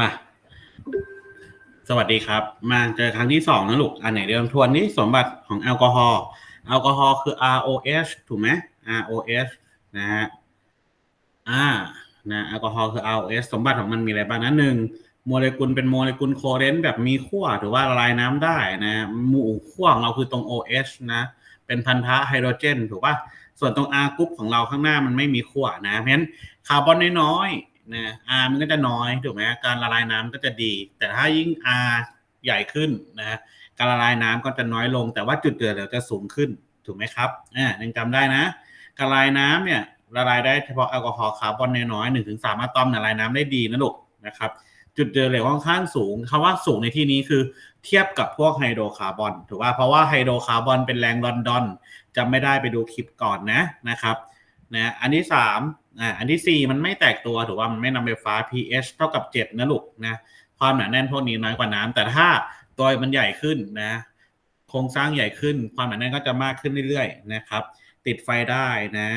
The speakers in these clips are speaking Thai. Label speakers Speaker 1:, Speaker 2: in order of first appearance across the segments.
Speaker 1: มา สวัสดีครับ มาเจอครั้งที่สองนะลูก อันไหนเดิมทวนนี่สมบัติของแอลกอฮอล์ แอลกอฮอล์คือ ROH ถูกไหม ROH นะฮะ อ่า นะ แอลกอฮอล์คือ ROH สมบัติของมันมีอะไรบ้างนะหนึ่งโมเลกุลเป็นโมเลกุลโคเรนต์แบบมีขั้วหรือว่าละลายน้ำได้นะหมู่ขั้วของเราคือตรง OH นะ เป็นพันธะไฮโดรเจน ถูกป่ะ ส่วนตรง R กรุ๊ปของเราข้างหน้ามันไม่มีขั้วนะ เพราะฉะนั้นคาร์บอนน้อย นะ R มันก็จะน้อยถูกไหมการละลายน้ำก็จะดี แต่ถ้ายิ่ง R ใหญ่ขึ้นนะการละลายน้ำก็จะน้อยลง แต่ว่าจุดเดือดจะสูงขึ้นถูกไหมครับอ่ายังจำได้นะการละลายน้ำเนี่ยละลายได้เฉพาะแอลกอฮอล์คาร์บอนน้อยหนึ่งถึงสามอะตอมละลายน้ำได้ดีนะลูกนะครับ จุดเดือดเหลวค่อนข้างสูงคำว่าสูงในที่นี้คือเทียบกับพวกไฮโดรคาร์บอนถูกป่ะเพราะว่าไฮโดรคาร์บอนเป็นแรงลอนดอนจะไม่ได้ไปดูคลิปก่อนนะนะครับนะอันที่สาม อ่าอันที่สี่มันไม่แตกตัวถูกว่ามันไม่นำไฟฟ้า pH เท่ากับเจ็ดนะลูกนะความหนาแน่นพวกนี้น้อยกว่าน้ำแต่ถ้าตัวมันใหญ่ขึ้นนะ โครงสร้างใหญ่ขึ้น ความหนาแน่นก็จะมากขึ้นเรื่อยๆนะครับ ติดไฟได้นะ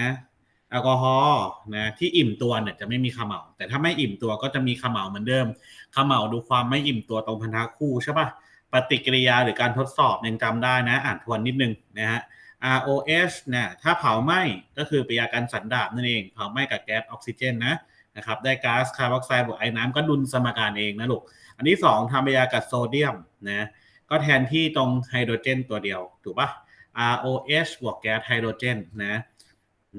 Speaker 1: แอลกอฮอล์นะที่อิ่มตัวเนี่ยจะไม่มีขมเหลาแต่ถ้าไม่อิ่มตัวก็จะมีขมเหลาเหมือนเดิมขมเหลาดูความไม่อิ่มตัวตรงพันธะคู่ใช่ปะปฏิกิริยาหรือการทดสอบยังจำได้นะ อ่านทวนนิดนึงนะฮะ ROH เนี่ยถ้าเผาไหม้ก็คือปฏิกิริยาการสันดาบนั่นเอง เผาไหม้กับแก๊สออกซิเจนนะนะครับได้ก๊าซคาร์บอนไดออกไซด์บวกไอ้น้ำก็ดุลสมการเองนะลูก อันที่สองทำปฏิกิริยากับโซเดียมนะก็แทนที่ตรงไฮโดรเจนตัวเดียว ถูกปะ ROH บวกแก๊สไฮโดรเจนนะ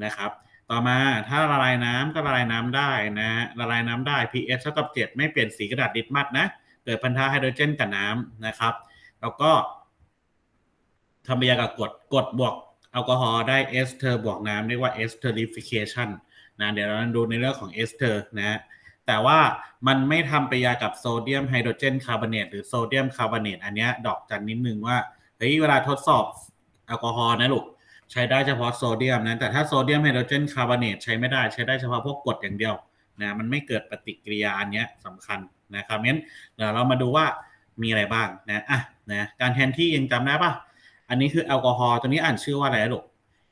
Speaker 1: นะครับต่อมาถ้าละลายน้ำก็ละลายน้ำได้นะละลายน้ำได้ pH เท่ากับ 7 ไม่เปลี่ยนสีกระดาษดิสมัดนะ เกิดพันธะไฮโดรเจนกับน้ำนะครับ แล้วก็ ทำปฏิกิริยากับกดกดบวกแอลกอฮอล์ได้เอสเทอร์บวกน้ำเรียกว่าเอสเทอริฟิเคชันนะเดี๋ยวเราดูในเรื่องของเอสเทอร์นะแต่ว่ามันไม่ทำปฏิกิริยากับโซเดียมไฮโดรเจนคาร์บอเนตหรือโซเดียมคาร์บอเนตอันนี้ดอกจันนิดนึงว่าเฮ้ยเวลาทดสอบแอลกอฮอล์นะลูกใช้ได้เฉพาะโซเดียมนะแต่ถ้าโซเดียมไฮโดรเจนคาร์บอเนตใช้ไม่ได้ใช้ได้เฉพาะพวกกรดอย่างเดียวนะมันไม่เกิดปฏิกิริยาอันนี้สำคัญนะครับงั้นเดี๋ยวเรามาดูว่ามีอะไรบ้างนะอะนะการแทนที่ยังจำได้ปะ อันนี้คือแอลกอฮอล์ตัวนี้อ่านชื่อว่าอะไรลูก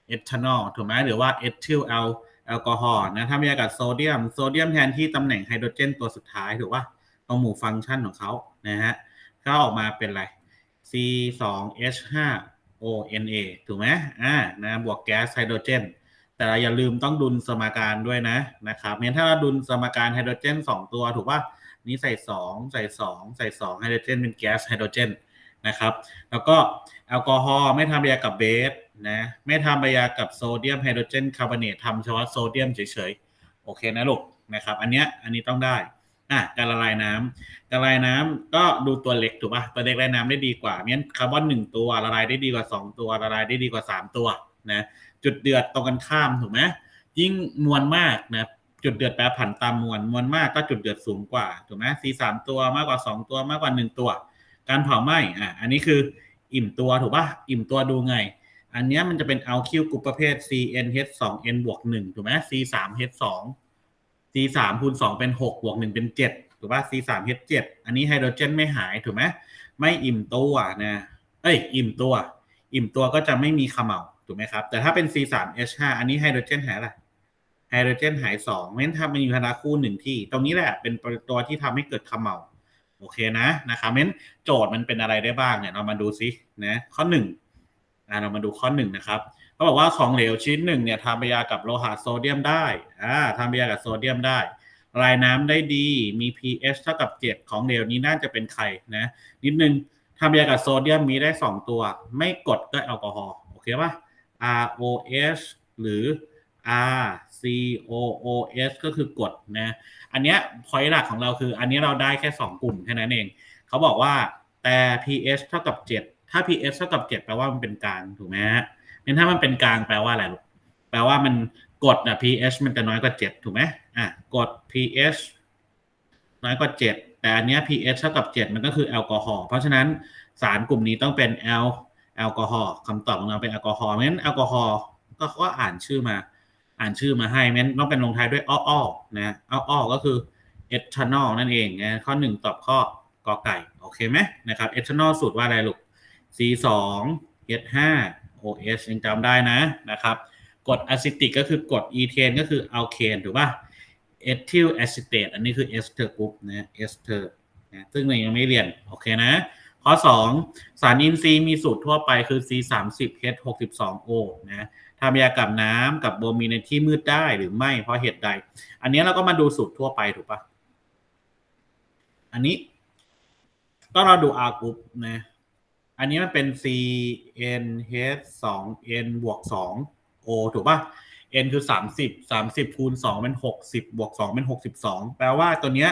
Speaker 1: เอทานอลถูกไหมหรือว่าเอทิลแอลแอลกอฮอล์นะถ้ามีอากาศโซเดียมโซเดียมแทนที่ตำแหน่งไฮโดรเจนตัวสุดท้ายถูกป่ะตรงหมู่ฟังก์ชันของเขานะฮะก็ออกมาเป็นอะไร C 2 H 5 O N A ถูกไหมอ่านะบวกแก๊สไฮโดรเจน แต่เราอย่าลืมต้องดุลสมการด้วยนะนะครับงั้นถ้าเราดุลสมการไฮโดรเจน 2 ตัว ถูกป่ะนี้ใส่ 2 ใส่ 2 ใส่ 2 ไฮโดรเจนเป็นแก๊สไฮโดรเจน นะครับ แล้วก็แอลกอฮอล์ไม่ทำปฏิกิริยากับเบสนะไม่ทำปฏิกิริยากับโซเดียมไฮโดรเจนคาร์บอเนตทำเฉพาะโซเดียมเฉยๆ โอเคนะลูกนะครับอันเนี้ยอันนี้ต้องได้อะการละลายน้ำการละลายน้ำก็ดูตัวเล็กถูกป่ะตัวเล็กละลายน้ำได้ดีกว่างั้นคาร์บอนหนึ่งตัวละลายได้ดีกว่า2ตัวละลายได้ดีกว่า3ตัวนะจุดเดือดตรงกันข้ามถูกไหมยิ่งมวลมากนะจุดเดือดแปรผันตามมวลมวลมากก็จุดเดือดสูงกว่าถูกไหมสีสามตัวมากกว่า2ตัวมากกว่า1ตัว การเผาไหม้อะอันนี้คืออิ่มตัวถูกป่ะอิ่มตัวดูไง อันนี้มันจะเป็นเอาคิวกลุ่มประเภท CnH2n บวก1ถูกไหม C3H2 C3 คูณ2เป็น6บวก1เป็น7ถูกป่ะ C3H7 อันนี้ไฮโดรเจนไม่หายถูกไหมไม่อิ่มตัวนะเอ้ยอิ่มตัว อิ่มตัวก็จะไม่มีขมเหลาถูกไหมครับ แต่ถ้าเป็น C3H5 อันนี้ไฮโดรเจนหายอะไรไฮโดรเจนหาย2เพราะฉะนั้นทำเป็นอยู่คณะคู่หนึ่งที่ ตรงนี้แหละเป็นตัวที่ทำให้เกิดขมเหลา โอเคนะนะครับเพราะฉะนั้นโจทย์มันเป็นอะไรได้บ้างเนี่ยเรามาดูซินะข้อ1อ่าเรามาดูข้อหนึ่งนะครับเขาบอกว่าของเหลวชิ้นหนึ่งเนี่ยทำปฏิกิริยากับโลหะโซเดียมได้อ่าทำปฏิกิริยากับโซเดียมได้ลายน้ำได้ดี มี pH เท่ากับ 7 ของเหลวนี้น่าจะเป็นไข่นะ นิดนึงทำปฏิกิริยากับโซเดียมมีได้ 2 ตัว ไม่กดก็แอลกอฮอล์ โอเคป่ะ ROH หรือ RCOOH ก็คือกดนะ อันเนี้ยพอยต์หลักของเราคือ อันนี้เราได้แค่ 2 กลุ่มแค่นั้นเอง เขาบอกว่าแต่ pH เท่ากับ 7 ถ้า pH เท่ากับ 7 แปลว่ามันเป็นกลางถูกไหมฮะงั้นถ้ามันเป็นกลางแปลว่าอะไรลูก แปลว่ามันกดอะ pH มันจะน้อยกว่า 7 ถูกไหมอะ กด pH น้อยกว่า 7 แต่อันเนี้ย pH เท่ากับ 7 มันก็คือแอลกอฮอล์ เพราะฉะนั้นสารกลุ่มนี้ต้องเป็นแอลแอลกอฮอล์คำตอบของเราเป็นแอลกอฮอล์งั้นแอลกอฮอล์ก็ก็อ่านชื่อมา อ่านชื่อมาให้งั้นต้องเป็นลงท้ายด้วยอ้ออ้อนะอ้ออ้อก็คือเอทานอลนั่นเองนะข้อ 1 ตอบข้อกอไก่โอเคไหมนะครับเอทานอลสูตรว่าอะไรลูก C 2 H 5 OH ยังจำได้นะนะครับกรดอะซิติกก็คือกรดอีเทนก็คืออัลเคนถูกป่ะเอทิลแอซิเตตอันนี้คือเอสเตอร์กรุ๊ปนะเอสเตอร์นะซึ่งเรายังไม่เรียน โอเคนะ ข้อ 2 สารอินทรีย์มีสูตรทั่วไปคือ C 3 0 H 6 2 O นะทำยากับน้ำกับโบมีในที่มืดได้หรือไม่เพราะเหตุใด อันนี้เราก็มาดูสูตรทั่วไปถูกปะอันนี้ ก็เราดู R group นะ อันนี้มันเป็น C N H 2 N บวก2 O ถูกปะ N คือ 30 30คูณ2เป็น 60 บวก 2 เป็น 62 แปลว่าตัวเนี้ย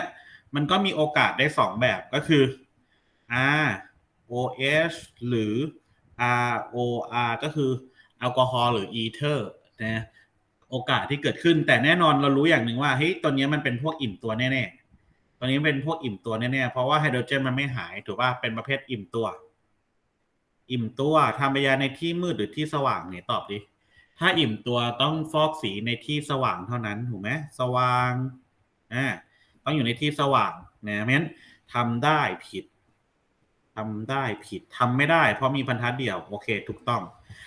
Speaker 1: มันก็มีโอกาสได้ 2 แบบก็คือ R O H หรือ R O R ก็คือแอลกอฮอล์หรืออีเทอร์นะโอกาสที่เกิดขึ้น แต่แน่นอนเรารู้อย่างหนึ่งว่าเฮ้ยตัวนี้มันเป็นพวกอิ่มตัวแน่ๆตัวนี้เป็นพวกอิ่มตัวแน่ๆเพราะว่าไฮโดรเจนมันไม่หายถูกป่ะเป็นประเภทอิ่มตัว อิ่มตัวทำปยาในที่มืดหรือที่สว่างเนี่ยตอบดิถ้าอิ่มตัวต้องฟอกสีในที่สว่างเท่านั้นถูกไหมสว่างอ่าต้องอยู่ในที่สว่างนะเพราะฉะนั้นทำได้ผิด ทำได้ผิดทำไม่ได้ เพราะมีบรรทัดเดียวโอเค ถูกต้อง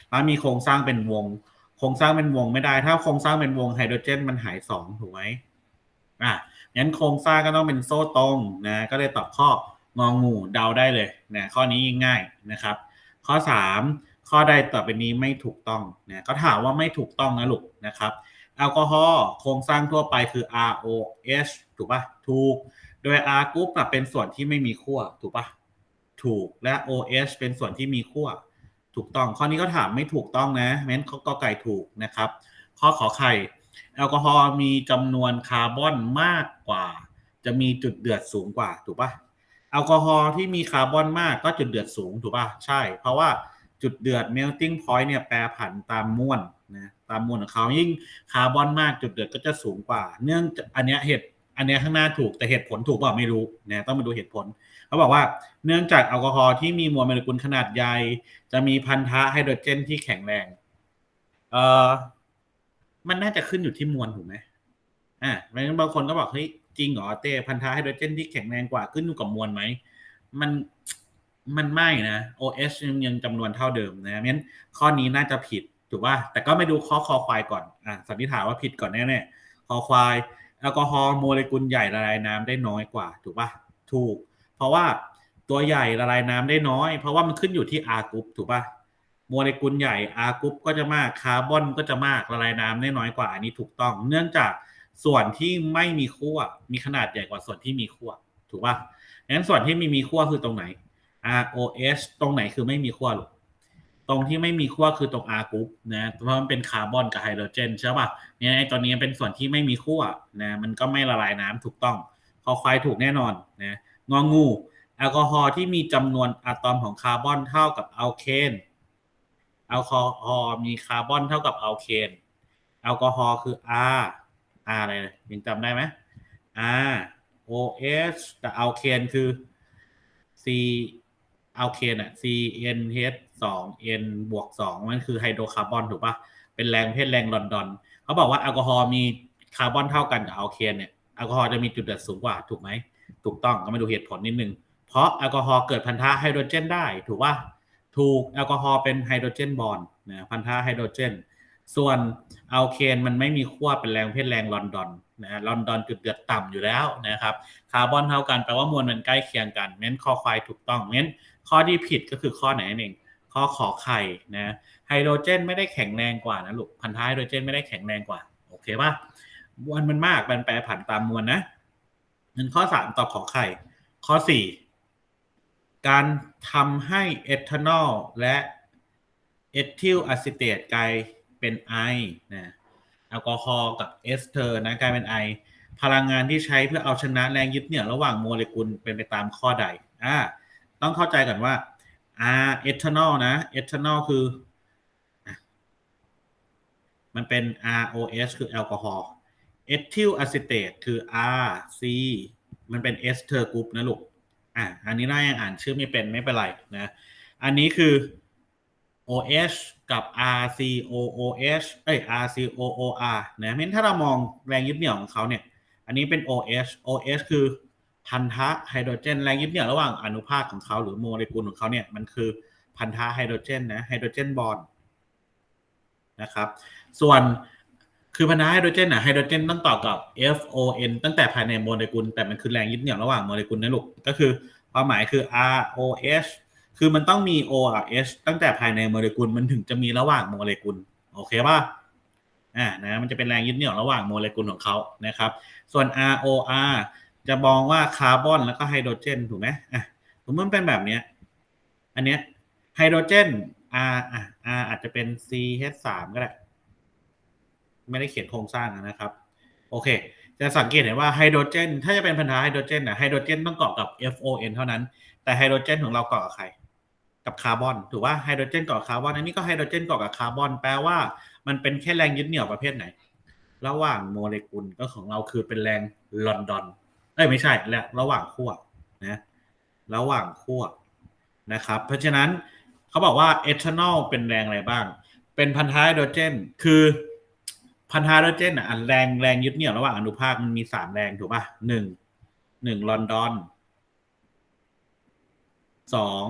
Speaker 1: แล้วมีโครงสร้างเป็นวง โครงสร้างเป็นวงไม่ได้ ถ้าโครงสร้างเป็นวงไฮโดรเจนมันหายสองถูกไหมอะงั้นโครงสร้างก็ต้องเป็นโซ่ตรงนะก็เลยตอบข้ององูเดาได้เลยนะข้อนี้ง่ายนะครับ ข้อ 3 ข้อใดต่อไปนี้ไม่ถูกต้องนะก็ถามว่าไม่ถูกต้องนะลูกนะครับแอลกอฮอล์โครงสร้างทั่วไปคือ ROH ถูกปะถูก โดย R กรุ๊ปเป็นส่วนที่ไม่มีขั้วถูกปะ ถูกและ OH เป็นส่วนที่มีขั้วถูกต้อง ข้อนี้ก็ถามไม่ถูกต้องนะแม้นกอไก่ถูกนะครับ ข้อขอไข่ แอลกอฮอล์มีจำนวนคาร์บอนมากกว่า จะมีจุดเดือดสูงกว่าถูกปะแอลกอฮอล์ที่มีคาร์บอนมากก็จุดเดือดสูงถูกปะใช่ เพราะว่าจุดเดือด melting point เนี่ยแปรผันตามมวลนะตามมวลของเขายิ่งคาร์บอนมากจุดเดือดก็จะสูงกว่า เนื่องจากอันเนี้ยเหตุอันเนี้ยข้างหน้าถูกแต่เหตุผลถูกเปล่าไม่รู้นะต้องมาดูเหตุผล เขาบอกว่าเนื่องจากแอลกอฮอล์ที่มีมวลโมเลกุลขนาดใหญ่ จะมีพันธะไฮโดรเจนที่แข็งแรง เออมันน่าจะขึ้นอยู่ที่มวลถูกไหมอ่าเพราะฉะนั้นบางคนก็บอกเฮ้ยจริงเหรอเต้พันธะไฮโดรเจนที่แข็งแรงกว่าขึ้นอยู่กับมวลไหมมันมันไม่นะ OH ยังยังจำนวนเท่าเดิมนะเพราะฉะนั้นข้อนี้น่าจะผิดถูกป่ะแต่ก็ไม่ดูข้อคอควายก่อนอะสันนิษฐานว่าผิดก่อนแน่ๆคอควายแอลกอฮอล์โมเลกุลใหญ่ละลายน้ำได้น้อยกว่า ถูกป่ะถูก เพราะว่าตัวใหญ่ละลายน้ำได้น้อย เพราะว่ามันขึ้นอยู่ที่ R กรุ๊ปถูกป่ะโมเลกุลใหญ่ R กรุ๊ปก็จะมากคาร์บอนก็จะมากละลายน้ำได้น้อยกว่าอันนี้ถูกต้อง เนื่องจากส่วนที่ไม่มีขั้วมีขนาดใหญ่กว่าส่วนที่มีขั้วถูกป่ะงั้นส่วนที่มีมีขั้วคือตรงไหน ROH ตรงไหนคือไม่มีขั้วหรอตรงที่ไม่มีขั้วคือตรง R กรุ๊ปนะเพราะมันเป็นคาร์บอนกับไฮโดรเจนใช่ป่ะเนี่ยไอตอนนี้เป็นส่วนที่ไม่มีขั้วนะมันก็ไม่ละลายน้ำถูกต้อง คอควายถูกแน่นอนนะ งองู แอลกอฮอล์ที่มีจำนวนอะตอมของคาร์บอนเท่ากับอัลเคนแอลกอฮอล์มีคาร์บอนเท่ากับอัลเคนแอลกอฮอล์คือ R R อะไรยังจำได้ไหม R OH แต่อัลเคนคือ C อัลเคนอะ C N H 2 N บวก2มันคือไฮโดรคาร์บอนถูกปะเป็นแรงเพศแรงลอนดอนเขาบอกว่าแอลกอฮอล์มีคาร์บอนเท่ากันกับอัลเคนเนี่ยแอลกอฮอล์จะมีจุดเดือดสูงกว่าถูกไหม ถูกต้องก็มาดูเหตุผลนิดนึง เพราะแอลกอฮอล์เกิดพันธะไฮโดรเจนได้ ถูกป่ะถูกแอลกอฮอล์เป็นไฮโดรเจนบอนด์นะพันธะไฮโดรเจน ส่วนอัลเคนมันไม่มีขั้วเป็นแรงเพศแรงลอนดอนนะลอนดอนจุดเดือดต่ำอยู่แล้วนะครับคาร์บอนเท่ากันแปลว่ามวลมันใกล้เคียงกันงั้นข้อควายถูกต้องงั้นข้อที่ผิดก็คือข้อไหนนั่นเองข้อขอไข่นะไฮโดรเจนไม่ได้แข็งแรงกว่านะลูกพันธะไฮโดรเจนไม่ได้แข็งแรงกว่าโอเคป่ะมวลมันมากมันแปรผันตามมวลนะ งั้นข้อสามตอบขอไข่ ข้อสี่การทำให้เอทานอลและเอทิลอะซิเตตกลายเป็นไอนะแอลกอฮอล์กับเอสเตอร์นะกลายเป็นไอพลังงานที่ใช้เพื่อเอาชนะแรงยึดเหนี่ยวระหว่างโมเลกุลเป็นไปตามข้อใดอ่าต้องเข้าใจก่อนว่า R เอทานอลนะเอทานอลคือ มันเป็น ROH คือแอลกอฮอล์ เอทิลอะซิเตตคือ RC มันเป็นเอสเตอร์กรุ๊ปนะลูก อะ อันนี้น่ายังอ่านชื่อไม่เป็นไม่เป็นไรนะ อันนี้คือ OH กับ RCOOH เอ้ย RCOOR นะเพราะฉะนั้นถ้าเรามองแรงยึดเหนี่ยวของเขาเนี่ย อันนี้เป็น OH OH คือพันธะไฮโดรเจนแรงยึดเหนี่ยวระหว่างอนุภาคของเขาหรือโมเลกุลของเขาเนี่ยมันคือพันธะไฮโดรเจนนะไฮโดรเจนบอนด์นะครับ ส่วน คือพันธะไฮโดรเจนอะไฮโดรเจนต้องต่อกับ FON ตั้งแต่ภายในโมเลกุล แต่มันคือแรงยึดเหนี่ยวระหว่างโมเลกุลนะลูกก็คือความหมายคือ ROH คือมันต้องมี O กับ H ตั้งแต่ภายในโมเลกุลมันถึงจะมีระหว่างโมเลกุลโอเคป่ะอ่านะมันจะเป็นแรงยึดเหนี่ยวระหว่างโมเลกุลของเขานะครับ ส่วน ROR จะมองว่าคาร์บอนแล้วก็ไฮโดรเจนถูกไหมอะสมมติมันเป็นแบบเนี้ยอันเนี้ยไฮโดรเจน R อะ R อาจจะเป็น CH3 ก็ได้ ไม่ได้เขียนโครงสร้างนะครับ โอเค จะสังเกตเห็นว่าไฮโดรเจน ถ้าจะเป็นพันธะไฮโดรเจนนะไฮโดรเจนต้องเกาะกับ FON เท่านั้น แต่ไฮโดรเจนของเราเกาะกับใคร กับคาร์บอน ถูกว่าไฮโดรเจนเกาะคาร์บอน อันนี้ก็ไฮโดรเจนเกาะกับคาร์บอน แปลว่ามันเป็นแค่แรงยึดเหนี่ยวประเภทไหน ระหว่างโมเลกุลก็ของเราคือเป็นแรงลอนดอน เอ้ยไม่ใช่และระหว่างขั้วนะ ระหว่างขั้วนะครับ เพราะฉะนั้นเขาบอกว่าเอทานอลเป็นแรงอะไรบ้าง เป็นพันธะไฮโดรเจน คือ พันธะไฮโดรเจนอะแรงแรงยึดเหนี่ยวระหว่างอนุภาคมันมีสามแรงถูกป่ะหนึ่งหนึ่งลอนดอนสอง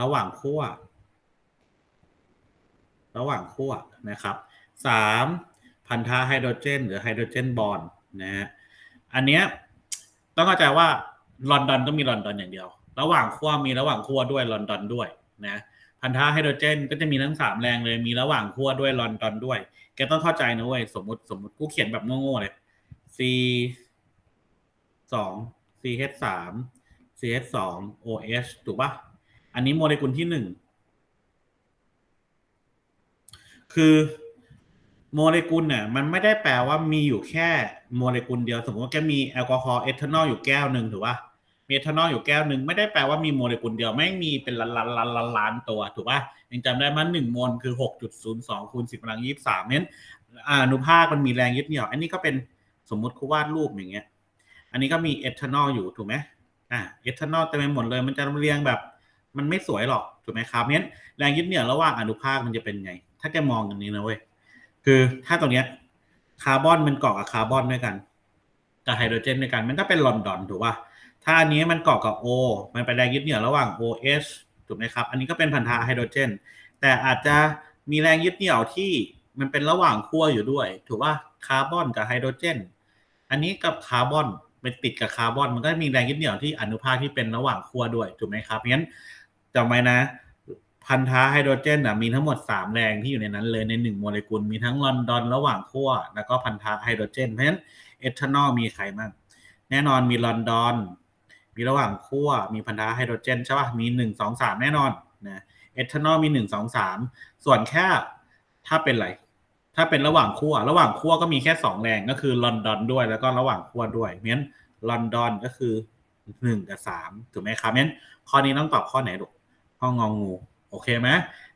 Speaker 1: ระหว่างขั้วระหว่างขั้วนะครับสามพันธะไฮโดรเจน หรือไฮโดรเจนบอลนะฮะอันเนี้ยต้องเข้าใจว่าลอนดอนก็มีลอนดอนอย่างเดียว ระหว่างขั้วมีระหว่างขั้วด้วยลอนดอนด้วยนะพันธะไฮโดรเจนก็จะมีทั้งสามแรงเลยมีระหว่างขั้วด้วยลอนดอนด้วย ต้องเข้าใจนะเว้ยสมมติสมมติกูเขียนแบบโง่ๆเลย C สอง CH สาม CH สอง OH ถูกปะอันนี้โมเลกุลที่หนึ่ง คือโมเลกุลเนี่ยมันไม่ได้แปลว่ามีอยู่แค่โมเลกุลเดียว สมมติว่าแกมีแอลกอฮอล์เอทานอลอยู่แก้วหนึ่งถูกปะ มีเอทานอลอยู่แก้วหนึ่งไม่ได้แปลว่ามีโมเลกุลเดียวไม่มีเป็นล้านล้านล้านล้านล้านตัวถูกปะยังจำได้มั้ยหนึ่งโมลคือหกจุดศูนย์สองคูณสิบกำลังยี่สิบสามเน้นอนุภาคมันมีแรงยึดเหนี่ยว อันนี้ก็เป็นสมมุติคูวาดรูปอย่างเงี้ย อันนี้ก็มีเอทานอลอยู่ถูกไหมอ่าเอทานอลเต็มไปหมดเลยมันจะเรียงแบบ มันไม่สวยหรอกถูกไหมครับงั้นแรงยึดเหนี่ยวระหว่างอนุภาคมันจะเป็นไง ถ้าจะมองอย่างนี้นะเว้ยคือถ้าตรงเนี้ยคาร์บอนมันเกาะกับคาร์บอนด้วยกันกับไฮโดรเจนด้วยกัน มันก็เป็นลอนดอนถูกป่ะ ถ้าอันนี้มันเกาะกับ O มันเป็นแรงยึดเหนี่ยวระหว่าง OH ถูกไหมครับ อันนี้ก็เป็นพันธะไฮโดรเจน แต่อาจจะมีแรงยึดเหนี่ยวที่มันเป็นระหว่างขั้วอยู่ด้วยถูกป่ะคาร์บอนกับไฮโดรเจน อันนี้กับคาร์บอนไปติดกับคาร์บอน มันก็มีแรงยึดเหนี่ยวที่อนุภาคที่เป็นระหว่างขั้วด้วย ถูกไหมครับงั้นจำไว้นะ พันธะไฮโดรเจนมีทั้งหมด 3 แรงที่อยู่ในนั้นเลยใน 1 โมเลกุล มีทั้งลอนดอนระหว่างขั้วแล้วก็พันธะไฮโดรเจน เพราะฉะนั้นเอทานอลมีใครบ้างแน่นอนมีลอนดอน มีระหว่างขั้วมีพันธะไฮโดรเจนใช่ป่ะมี1 2 3แน่นอนนะเอทานอลมี1 2 3ส่วนแค่ถ้าเป็นอะไร ถ้าเป็นระหว่างขั้วระหว่างขั้วก็มีแค่2แรงก็คือลอนดอนด้วยแล้วก็ระหว่างขั้วด้วยเพราะฉะนั้นลอนดอนก็คือ1กับ3ถูกไหมครับเพราะฉะนั้นข้อนี้ต้องตอบข้อไหนลูกข้ององูโอเคไหม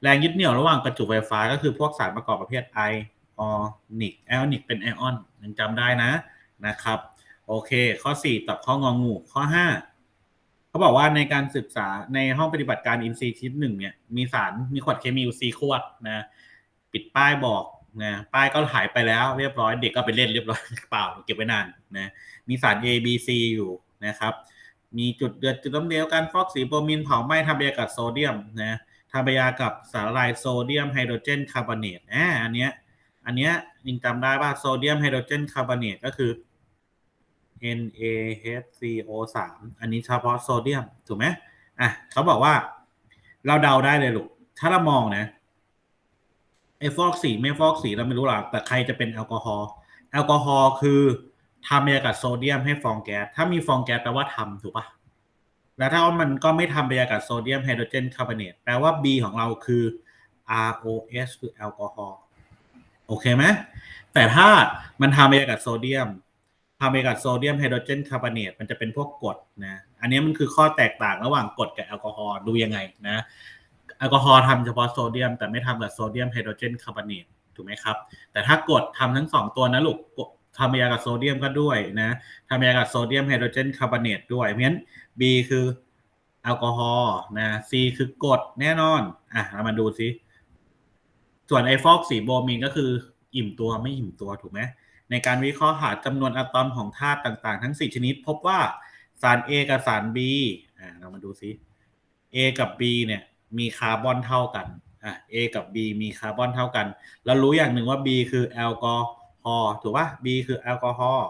Speaker 1: แรงยึดเหนี่ยวระหว่างประจุไฟฟ้าก็คือพวกสารประกอบประเภทไอออนิกไอออนิกเป็นไอออนยังจำได้นะนะครับ โอเค ข้อ4ตอบข้ององู ข้อ5เขาบอกว่าในการศึกษาในห้องปฏิบัติการอินทรีชิ้นหนึ่งเนี่ย มีสารมีขวดเคมีอยู่สี่ขวดนะ ปิดป้ายบอกนะป้ายก็หายไปแล้วเรียบร้อย เด็กก็ไปเล่นเรียบร้อยเปล่าเก็บไว้นานนะมีสาร A B C อยู่นะครับ มีจุดเดือดจุดล้มเหลวการฟอกสีโบรมินเผาไหม้ทำปฏิกิริยากับโซเดียมนะทำปฏิกิริยากับสารละลายโซเดียมไฮโดรเจนคาร์บอเนตอ่าอันเนี้ยอันเนี้ยยังจำได้ป่ะโซเดียมไฮโดรเจนคาร์บอเนตก็คือ NaHCO3 อันนี้เฉพาะโซเดียม ถูกไหมอะเขาบอกว่า เราเดาได้เลยลูก ถ้าเรามองนะไอฟอกสีไม่ฟอกสีเราไม่รู้หรอกแต่ใครจะเป็นแอลกอฮอล์แอลกอฮอล์คือทำปฏิกิริยากับโซเดียมให้ฟองแก๊สถ้ามีฟองแก๊สแปลว่าทำถูกปะแล้วถ้ามันก็ไม่ทำปฏิกิริยากับโซเดียมไฮโดรเจนคาร์บอเนตแปลว่า B ของเราคือ ROH คือแอลกอฮอล์โอเคไหมแต่ถ้ามันทำปฏิกิริยากับโซเดียม ทำปฏิกิริยากับโซเดียมไฮโดรเจนคาร์บอเนตมันจะเป็นพวกกรดนะอันนี้มันคือข้อแตกต่างระหว่างกรดกับแอลกอฮอล์ดูยังไงนะแอลกอฮอล์ทำเฉพาะโซเดียม แต่ไม่ทำกับโซเดียมไฮโดรเจนคาร์บอเนตถูกไหมครับ แต่ถ้ากรดทำทั้งสองตัวนะลูกทำปฏิกิริยากับโซเดียมก็ด้วยนะทำปฏิกิริยากับโซเดียมไฮโดรเจนคาร์บอเนตด้วยเพราะฉะนั้น B คือแอลกอฮอล์นะ C คือกรดแน่นอนอะเรามาดูซิส่วนไอฟอกสีโบมีนก็คืออิ่มตัวไม่อิ่มตัวถูกไหม ในการวิเคราะห์หาจำนวนอะตอมของธาตุต่างๆ ทั้ง 4 ชนิด พบว่าสาร A กับสาร B อ่าเรามาดูซิ A กับ B เนี่ยมีคาร์บอนเท่ากันอะ A กับ B มีคาร์บอนเท่ากัน เรารู้อย่างหนึ่งว่า B คือแอลกอฮอล์ถูกป่ะ B คือแอลกอฮอล์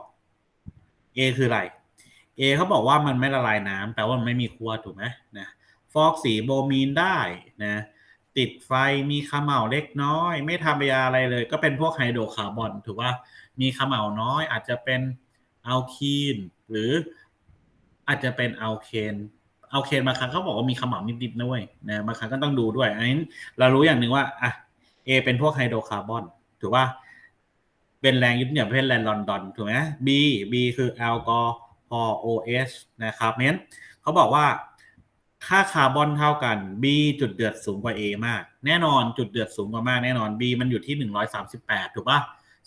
Speaker 1: A คืออะไร A เขาบอกว่ามันไม่ละลายน้ำแปลว่ามันไม่มีขั้วถูกไหมนะฟอกสีโบมีนได้นะ ติดไฟมีขมเหลาเล็กน้อย ไม่ทำยาอะไรเลย ก็เป็นพวกไฮโดรคาร์บอนถือว่ามีขมเหลาน้อย อาจจะเป็นอัลคีนหรืออาจจะเป็นอัลเคนอัลเคนบางครั้งเขาบอกว่ามีขมเหลานิดๆนะเว้ยนะบางครั้งก็ต้องดูด้วยอันนี้เรารู้อย่างหนึ่งว่าอะ A เป็นพวกไฮโดรคาร์บอนถือว่าเป็นแรงยึดเหนี่ยวประเภทแรงลอนดอนถูกไหม B B คือแอลกอฮอล์ OH นะครับเพราะฉะนั้นเขาบอกว่า ค่าคาร์บอนเท่ากัน B จุดเดือดสูงกว่า A มาก แน่นอนจุดเดือดสูงกว่ามากแน่นอน B มันอยู่ที่ 138 ถูกป่ะ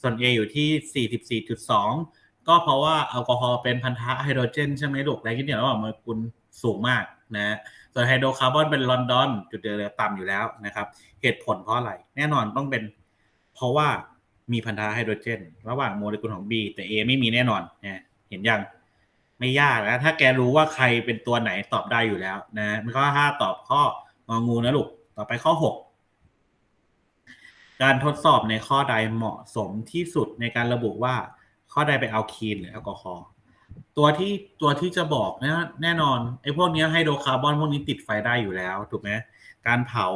Speaker 1: ส่วน A อยู่ที่ 44.2 ก็เพราะว่าแอลกอฮอล์เป็นพันธะไฮโดรเจนใช่ไหมลูกแรงยึดเหนี่ยวนะว่าโมเลกุลสูงมากนะ ส่วนไฮโดรคาร์บอนเป็นลอนดอน จุดเดือดต่ำอยู่แล้วนะครับ เหตุผลเพราะอะไร แน่นอนต้องเป็น เพราะว่ามีพันธะไฮโดรเจน ระหว่างโมเลกุลของ B แต่ A ไม่มีแน่นอนนะเห็นยัง ไม่ยากนะถ้าแกรู้ว่าใครเป็นตัวไหนตอบได้อยู่แล้ว นะมันข้อห้าตอบข้ององูนะลูกต่อไปข้อหกการทดสอบในข้อใดเหมาะสมที่สุดในการระบุว่าข้อใดเป็นอัลคีนหรือแอลกอฮอล์ตัวที่ตัวที่จะบอกน่แน่นอนไอ้พวกนี้ไฮโดรคาร์บอนพวกนี้ติดไฟได้อยู่แล้วถูกไหมการเผา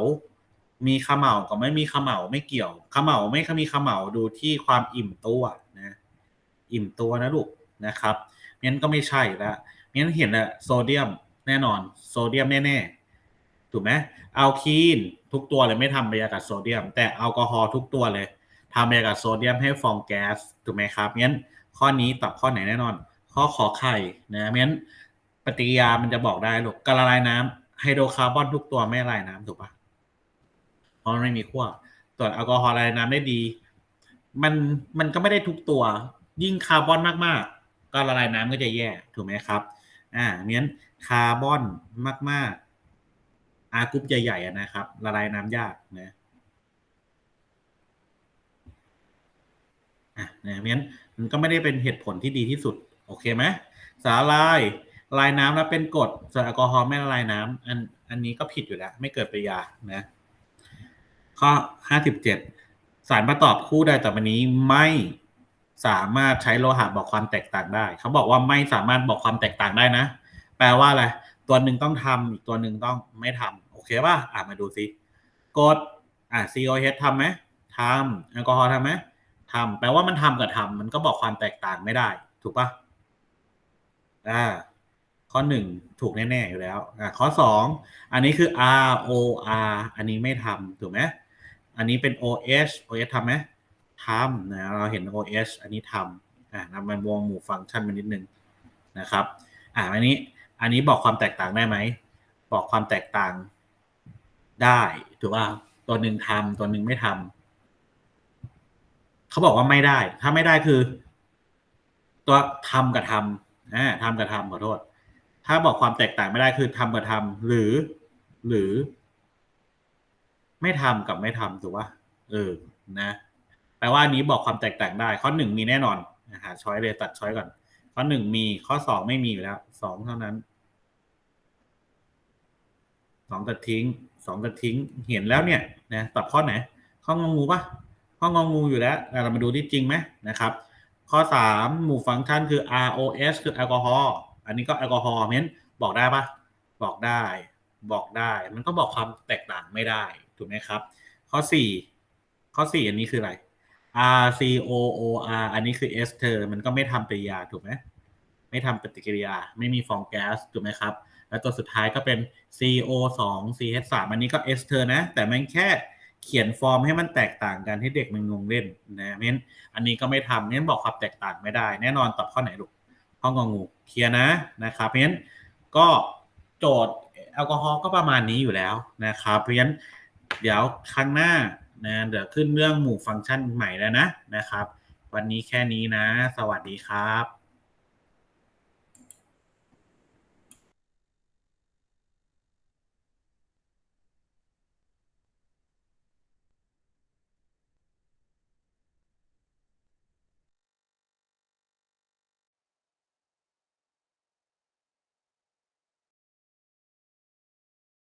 Speaker 1: มีขมเหลากับไม่มีขมเหลาไม่เกี่ยวขมเหลาไม่มีขมเหลาดูที่ความอิ่มตัวนะ อิ่มตัวนะลูกนะครับ งั้นก็ไม่ใช่แล้วงั้นเห็นแล้วโซเดียมแน่นอน โซเดียมแน่ๆถูกไหมอัลคีนทุกตัวเลยไม่ทำบรรยากาศโซเดียม แต่แอลกอฮอล์ทุกตัวเลยทำบรรยากาศโซเดียมให้ฟองแก๊สถูกไหมครับงั้นข้อนี้ตอบข้อไหนแน่นอน ข้อขอไข่นะงั้นปฏิกิริยามันจะบอกได้ลูกการละลายน้ำไฮโดรคาร์บอนทุกตัวไม่ละลายน้ำถูกปะเพราะมันไม่มีขั้วส่วนแอลกอฮอล์ละลายน้ำได้ดี มันมันก็ไม่ได้ทุกตัว ยิ่งคาร์บอนมาก ก็ละลายน้ำก็จะแย่ถูกไหมครับอ่างั้นคาร์บอนมาก ๆ อากรุ๊ปใหญ่ๆนะครับ ละลายน้ำยากนะอะนะงั้นมันก็ไม่ได้เป็นเหตุผลที่ดีที่สุด โอเคไหมสาลายลายน้ำแล้วเป็นกรดส่วนแอลกอฮอล์ไม่ละลายน้ำอันอันนี้ก็ผิดอยู่แล้ว ไม่เกิดปฏิกิริยานะข้อ57สารประกอบคู่ใดต่อไปนี้ไม่ สามารถใช้โลหะบอกความแตกต่างได้ เขาบอกว่าไม่สามารถบอกความแตกต่างได้นะ แปลว่าอะไร ตัวหนึ่งต้องทำอีกตัวหนึ่งต้องไม่ทำโอเคป่ะอะมาดูซิกดอะ COH ทำไหมทำแอลกอฮอล์ทำไหมทำแปลว่ามันทำกับทำมันก็บอกความแตกต่างไม่ได้ ถูกป่ะอ่าข้อหนึ่งถูกแน่ ๆ อยู่แล้วอะข้อสองอันนี้คือ R O R อันนี้ไม่ทำถูกไหมอันนี้เป็น OH OH ทำไหม ทำนะเราเห็น OH อันนี้ทำอ่านำมันวงหมู่ฟังก์ชันมานิดนึงนะครับอ่าอันนี้อันนี้บอกความแตกต่างได้ไหม บอกความแตกต่างได้ถูกว่าตัวหนึ่งทำตัวหนึ่งไม่ทำเขาบอกว่าไม่ได้ ถ้าไม่ได้คือ ตัวทำกับทำอ่าทำกับทำขอโทษ ถ้าบอกความแตกต่างไม่ได้คือทำกับทำหรือ หรือ ไม่ทำกับไม่ทำถูกป่ะเออนะ แปลว่านี้บอกความแตกต่างได้ ข้อหนึ่งมีแน่นอนหาช้อยเลยตัดช้อยก่อน ข้อหนึ่งมีข้อสองไม่มีอยู่แล้วสองเท่านั้นสองตัดทิ้งสองตัดทิ้งเห็นแล้วเนี่ยนะตอบข้อไหน ข้ององูปะข้ององูอยู่แล้วเรามาดูที่จริงไหมนะครับ ข้อสามหมู่ฟังก์ชันคือ ROH คือแอลกอฮอล์อันนี้ก็แอลกอฮอล์เพราะนั้นบอกได้ปะบอกได้ บอกได้ มันก็บอกความแตกต่างไม่ได้ถูกไหมครับ ข้อสี่ข้อสี่อันนี้คืออะไร R C O O R อันนี้คือเอสเทอร์มันก็ไม่ทำปฏิกิริยาถูกไหม ไม่ทำปฏิกิริยา ไม่มีฟองแก๊สถูกไหมครับ แล้วตัวสุดท้ายก็เป็น CO 2 CH 3อันนี้ก็เอสเทอร์นะ แต่มันแค่เขียนฟอร์มให้มันแตกต่างกันให้เด็กมันงงเล่นนะเพราะฉะนั้นอันนี้ก็ไม่ทำงั้นบอกความแตกต่างไม่ได้ แน่นอนตอบข้อไหนลูกข้ององูเคลียนะนะครับเพราะฉะนั้นก็โจทย์แอลกอฮอล์ก็ประมาณนี้อยู่แล้วนะครับเพราะฉะนั้นเดี๋ยวครั้งหน้า นะเดี๋ยวขึ้นเรื่องหมู่ฟังก์ชันใหม่แล้วนะนะครับ วันนี้แค่นี้นะ สวัสดีครับ